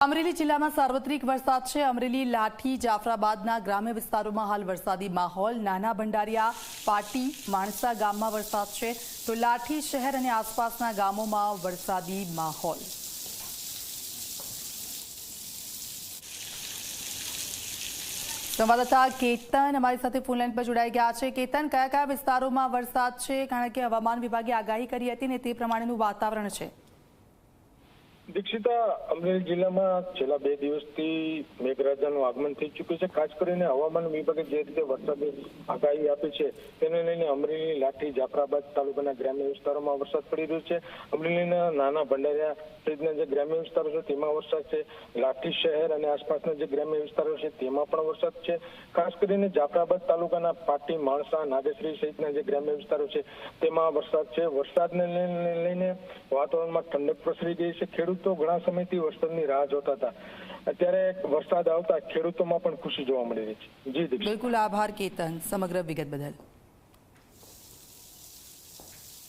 અમરેલી જિલ્લામાં સાર્વત્રિક વરસાદ છે. અમરેલી, લાઠી, જાફરાબાદના ગ્રામ્ય વિસ્તારોમાં હાલ વરસાદી માહોલ. નાના ભંડારિયા, પાટી, માણસા ગામમાં વરસાદ છે. તો લાઠી શહેર અને આસપાસના ગામોમાં વરસાદી માહોલ. સંવાદદાતા કેતન અમારી સાથે ફોનલાઈન પર જોડાઈ ગયા છે. કેતન, કયા કયા વિસ્તારોમાં વરસાદ છે? કારણ કે હવામાન વિભાગે આગાહી કરી હતી ને તે પ્રમાણેનું વાતાવરણ છે. દીક્ષિતા, અમરેલી જિલ્લામાં છેલ્લા બે દિવસથી મેઘરાજાનું આગમન થઈ ચૂક્યું છે. ખાસ કરીને હવામાન વિભાગે જે રીતે વરસાદની આગાહી આપી છે, તેને લઈને અમરેલી લાઠી જાફરાબાદ તાલુકાના ગ્રામ્ય વિસ્તારોમાં વરસાદ પડી રહ્યો છે. અમરેલીના નાના ભંડારિયા સહિતના જે ગ્રામ્ય વિસ્તારો છે, તેમાં વરસાદ છે. લાઠી શહેર અને આસપાસના જે ગ્રામ્ય વિસ્તારો છે, તેમાં પણ વરસાદ છે. ખાસ કરીને જાફરાબાદ તાલુકાના પાટી, માણસા, નાગેશ્રી સહિતના જે ગ્રામ્ય વિસ્તારો છે, તેમાં વરસાદ છે. વરસાદને લઈને વાતાવરણમાં ઠંડક પ્રસરી ગઈ છે. ખેડૂતો ઘણા સમયથી વરસાદની રાહ જોતા હતા. અત્યારે વરસાદ આવતા ખેડૂતોમાં પણ ખુશી જોવા મળી રહી છે. જી બિલકુલ આભાર, કેતન. સમગ્ર વિગત બદલ.